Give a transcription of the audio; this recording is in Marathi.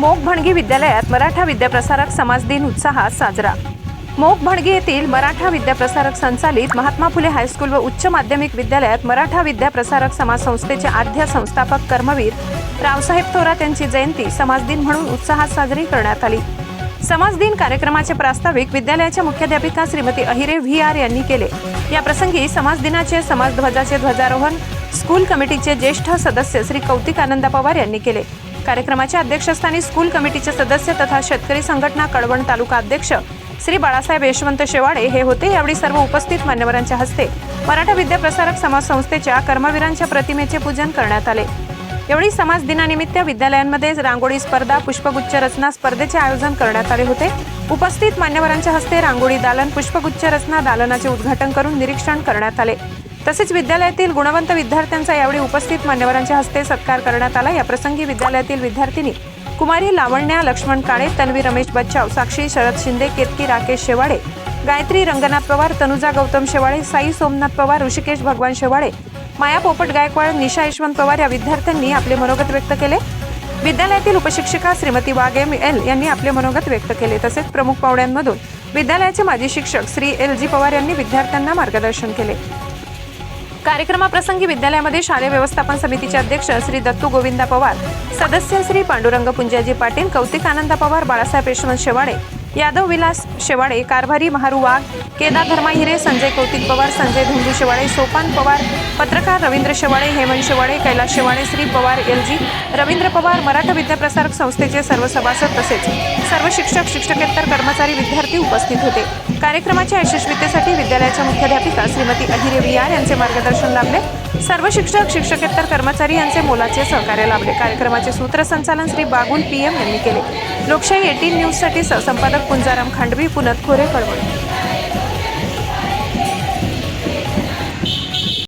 मोक भणगी विद्यालयात मराठा विद्याप्रसारक समाज दिन उत्साहात साजरा. मोक भणगी येथील मराठा विद्याप्रसारक संचालित महात्मा फुले हायस्कूल व उच्च माध्यमिक विद्यालयात मराठा विद्याप्रसारक समाज संस्थेचे आद्य संस्थापक कर्मवीर रावसाहेब थोरात यांची जयंती समाज दिन म्हणून उत्साहात साजरी करण्यात आली. समाज दिन कार्यक्रमाचे प्रास्ताविक विद्यालयाच्या मुख्याध्यापिका श्रीमती अहिरे व्ही आर यांनी केले. या प्रसंगी समाज दिनाचे समाज ध्वजाचे ध्वजारोहण स्कूल कमिटीचे ज्येष्ठ सदस्य श्री कौतिक आनंद पवार यांनी केले. कार्यक्रमाच्या अध्यक्षस्थानी स्कूल कमिटीचे सदस्य तथा शेतकरी संघटना कळवण तालुका अध्यक्ष श्री बाळासाहेब यशवंत शेवाडे हे होते. यावेळी सर्व उपस्थित मान्यवरांच्या हस्ते मराठा विद्याप्रसारक समाज संस्थेच्या कर्मवीरांच्या प्रतिमेचे पूजन करण्यात आले. यावेळी समाज दिनानिमित्त विद्यालयांमध्ये रांगोळी स्पर्धा पुष्पगुच्छ रचना स्पर्धेचे आयोजन करण्यात आले होते. उपस्थित मान्यवरांच्या हस्ते रांगोळी दालन पुष्पगुच्छ रचना दालनाचे उद्घाटन करून निरीक्षण करण्यात आले. तसेच विद्यालयातील गुणवंत विद्यार्थ्यांचा यावेळी उपस्थित मान्यवरांच्या हस्ते सत्कार करण्यात आला. या प्रसंगी विद्यालयातील विद्यार्थिनी कुमारी लावण्या लक्ष्मण काळे तन्वी रमेश बच्चाव साक्षी शरद शिंदे केतकी राकेश शेवाडे गायत्री रंगनाथ पवार तनुजा गौतम शेवाळे साई सोमनाथ पवार ऋषिकेश भगवान शेवाळे माया पोपट गायकवाड निशा यशवंत पवार या विद्यार्थ्यांनी आपले मनोगत व्यक्त केले. विद्यालयातील उपशिक्षिका श्रीमती वाघ एम एल यांनी आपले मनोगत व्यक्त केले. तसेच प्रमुख पाहुण्यांमधून विद्यालयाचे माजी शिक्षक श्री एल जी पवार यांनी विद्यार्थ्यांना मार्गदर्शन केले. कार्यक्रमाप्रसंगी विद्यालयामध्ये शालेय व्यवस्थापन समितीचे अध्यक्ष श्री दत्तू गोविंदा पवार सदस्य श्री पांडुरंग पुंजाजी पाटील कौतिक आनंद पवार बाळासाहेब यशवंत शेवाडे यादव विलास शेवाडे कारभारी महारू वाघ केदार धर्मा हिरे संजय कौतिक पवार संजय धुंदू शेवाळे सोपान पवार पत्रकार रवींद्र शेवाळे हेमंत शेवाळे कैलास शेवाळे श्री पवार एल जी रवींद्र पवार मराठा विद्याप्रसारक संस्थेचे सर्व सभासद तसेच सर्व शिक्षक शिक्षकेतर कर्मचारी विद्यार्थी उपस्थित होते. कार्यक्रमाच्या यशस्वीतेसाठी विद्यालयाच्या मुख्याध्यापिका श्रीमती अहिरे वियार यांचे मार्गदर्शन लाभले. सर्व शिक्षक शिक्षकेतर कर्मचारी यांचे मोलाचे सहकार्य लाभले. कार्यक्रमाचे सूत्रसंचालन श्री बागुल पी एम यांनी केले. लोकशाही एटीन न्यूजसाठी संपादक पुंजाराम खांडवी पुनत खोरे कळवण.